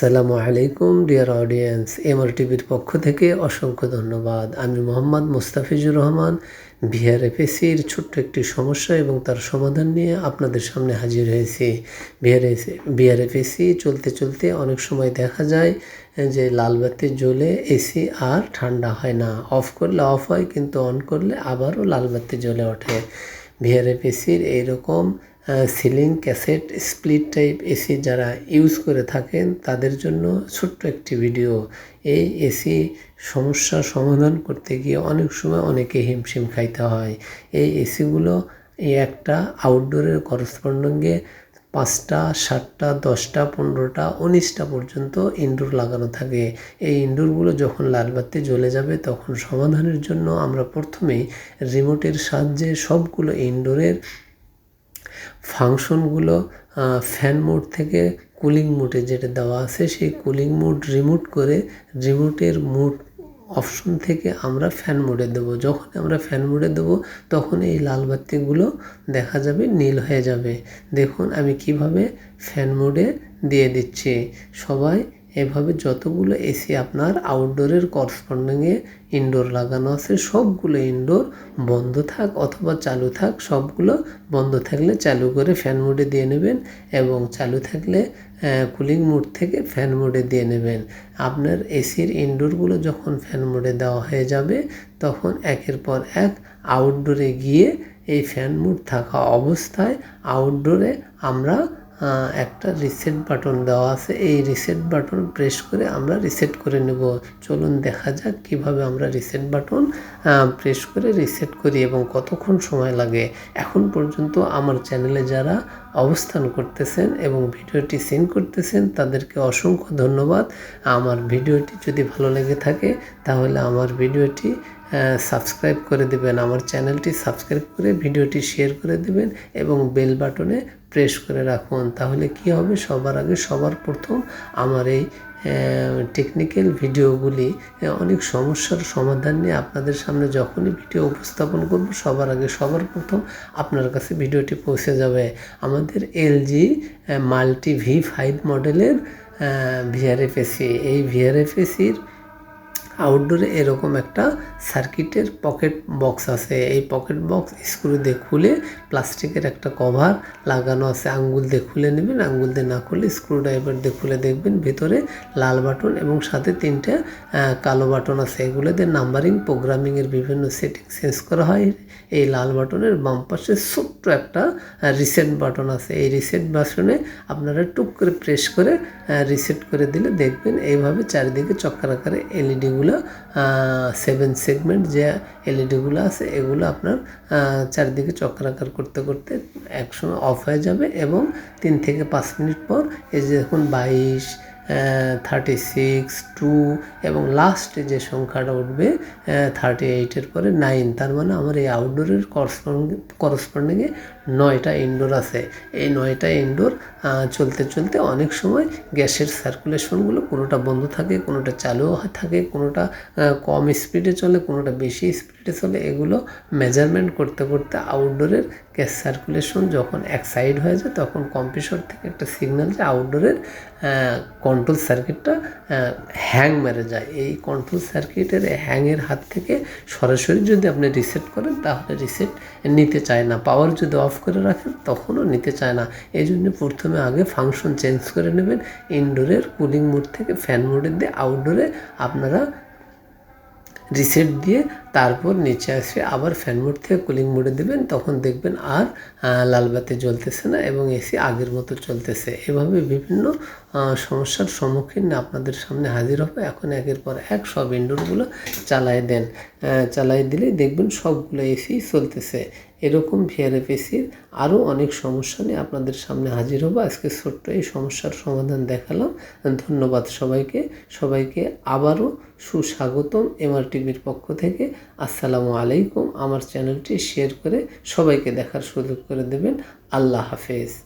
সালামু আলাইকুম dear audience MR টিভির পক্ষ থেকে অসংখ্য ধন্যবাদ। আমি মোহাম্মদ মুস্তাফিজুর রহমান ভিআরএফএসির ছোট্ট একটি সমস্যা এবং তার সমাধান নিয়ে আপনাদের সামনে হাজির হয়েছি। ভিআরএসি বিআরএফএসি চলতে চলতে অনেক সময় দেখা যায় যে লাল বাতি জ্বলে এসি আর ঠান্ডা হয় না। অফ করলে অফ হয়, কিন্তু অন করলে আবারও লাল বাতি জ্বলে ওঠে। ভিআরএফএসির এইরকম ceiling, cassette, split type AC যারা ইউজ করে থাকেন, তাদের জন্য ছোট্ট একটি ভিডিও এই এসি সমস্যা সমাধান করতে গিয়ে অনেক সময় অনেকে হিমশিম খাইতে হয়। এই এসিগুলো এই একটা আউটডোরের করসপন্ডিংয়ে পাঁচটা, সাতটা, দশটা, পনেরোটা, উনিশটা পর্যন্ত ইনডোর লাগানো থাকে। এই ইনডোরগুলো যখন লালবাতি জ্বলে যাবে, তখন সমাধানের জন্য আমরা প্রথমেই রিমোটের সাহায্যে সবগুলো ইনডোরের ফাংশনগুলো ফ্যান মোড থেকে কুলিং মোডে যেটা দেওয়া আছে, সেই কুলিং মোড রিমোট করে রিমোটের মোড অপশন থেকে আমরা ফ্যান মোডে দেবো। যখন আমরা ফ্যান মোডে দেবো, তখন এই লাল বাতিগুলো দেখা যাবে, নীল হয়ে যাবে। দেখুন, আমি কীভাবে ফ্যান মোডে দিয়ে দিচ্ছি। সবাই এভাবে যতগুলো এসি আপনার আউটডোরের করসপন্ডিংয়ে ইনডোর লাগানো আছে, সবগুলো ইনডোর বন্ধ থাক অথবা চালু থাক, সবগুলো বন্ধ থাকলে চালু করে ফ্যান মোডে দিয়ে নেবেন এবং চালু থাকলে কুলিং মোড থেকে ফ্যান মোডে দিয়ে নেবেন। আপনার এসির ইনডোরগুলো যখন ফ্যান মোডে দেওয়া হয়ে যাবে, তখন একের পর এক আউটডোরে গিয়ে এই ফ্যান মোড থাকা অবস্থায় আউটডোরে আমরা একটা রিসেট বাটন দেওয়া আছে। এই রিসেট বাটন প্রেস করে আমরা রিসেট করে নেব। চলুন দেখা যাক কীভাবে আমরা রিসেট বাটন প্রেস করে রিসেট করি এবং কতক্ষণ সময় লাগে। এখন পর্যন্ত আমার চ্যানেলে যারা অবস্থান করতেছেন এবং ভিডিওটি সেন্ড করতেছেন, তাদেরকে অসংখ্য ধন্যবাদ। আমার ভিডিওটি যদি ভালো লেগে থাকে, তাহলে আমার ভিডিওটি সাবস্ক্রাইব করে দেবেন। আমার চ্যানেলটি সাবস্ক্রাইব করে ভিডিওটি শেয়ার করে দেবেন এবং বেল বাটনে প্রেস করে রাখুন। তাহলে কি হবে? সবার আগে সবার প্রথম আমার এই টেকনিক্যাল ভিডিওগুলি অনেক সমস্যার সমাধান নিয়ে আপনাদের সামনে যখনই ভিডিও উপস্থাপন করব, সবার আগে সবার প্রথম আপনার কাছে ভিডিওটি পৌঁছে যাবে। আমাদের এলজি মাল্টি ভি ফাইভ মডেলের ভিআরএফএসি এই ভিআরএফএসির আউটডোরে এরকম একটা সার্কিটের পকেট বক্স আছে। এই পকেট বক্স স্ক্রু দিয়ে খুলে প্লাস্টিকের একটা কভার লাগানো আছে। আঙ্গুল দিয়ে খুলে নেবেন, আঙ্গুল দিয়ে না খুলে স্ক্রু ড্রাইভার দিয়ে খুলে দেখবেন ভিতরে লাল বাটন এবং সাথে তিনটে কালো বাটন আছে। এগুলো দিয়ে নাম্বারিং প্রোগ্রামিংয়ের বিভিন্ন সেটিং চেঞ্জ করা হয়। এই লাল বাটনের বাম পাশে ছোট্ট একটা রিসেট বাটন আছে। এই রিসেট বাটনে আপনারা টুক করে প্রেস করে রিসেট করে দিলে দেখবেন এইভাবে চারিদিকে চক্কর আকারে এলইডিগুলো সেভেন সেগমেন্ট যে এলইডিগুলো আছে, এগুলো আপনার চারদিকে চক্রাকার করতে করতে একসময় অফ হয়ে যাবে এবং তিন থেকে পাঁচ মিনিট পর এই যে দেখুন বাইশ থার্টি সিক্স টু এবং লাস্টে যে সংখ্যাটা উঠবে থার্টি এইটের পরে নাইন তার মানে আমার এই আউটডোরের করসপন্ডিংয়ে নয়টা ইনডোর আছে। এই নয়টা ইনডোর চলতে চলতে অনেক সময় গ্যাসের সার্কুলেশনগুলো কোনোটা বন্ধ থাকে, কোনোটা চালুও থাকে, কোনোটা কম স্পিডে চলে, কোনোটা বেশি স্পিডে চলে, এগুলো মেজারমেন্ট করতে করতে আউটডোরের গ্যাস সার্কুলেশন যখন এক সাইড হয়ে যায়, তখন কম্প্রেসর থেকে একটা সিগন্যাল যে আউটডোরের কন্ট্রোল সার্কিটটা হ্যাং মেরে যায়। এই কন্ট্রোল সার্কিটের হ্যাংয়ের হাত থেকে সরাসরি যদি আপনি রিসেট করেন, তাহলে রিসেট নিতে চায় না। পাওয়ার যদি অফ করে রাখেন, তখনও নিতে চায় না। এই জন্য প্রথমে আগে ফাংশন চেঞ্জ করে নেবেন। ইনডোরের কুলিং মোড থেকে ফ্যান মোডের দিয়ে আউটডোরে আপনারা রিসেট দিয়ে তারপর নিচে আসে, আবার ফ্যান মোড থেকে কুলিং মোডে দেবেন, তখন দেখবেন আর লাল বাতি জ্বলতেছে না এবং এসি আগের মতো চলতেছে। এভাবে বিভিন্ন সমস্যার সম্মুখীন আপনাদের সামনে হাজির হবে। এখন একের পর এক সব ইনডোরগুলো চালাই দেন। চালাই দিলে দেখবেন সবগুলো এসি চলতেছে। এরকম ভিআরএফএসির আরও অনেক সমস্যা নিয়ে আপনাদের সামনে হাজির হব। আজকে ছোট্ট এই সমস্যার সমাধান দেখালাম। ধন্যবাদ সবাইকে। সবাইকে আবারও সুস্বাগতম এমআরটিভির পক্ষ থেকে। আসসালামু আলাইকুম। আমার চ্যানেলটি শেয়ার করে সবাইকে দেখার সুযোগ করে দেবেন। আল্লাহ হাফেজ।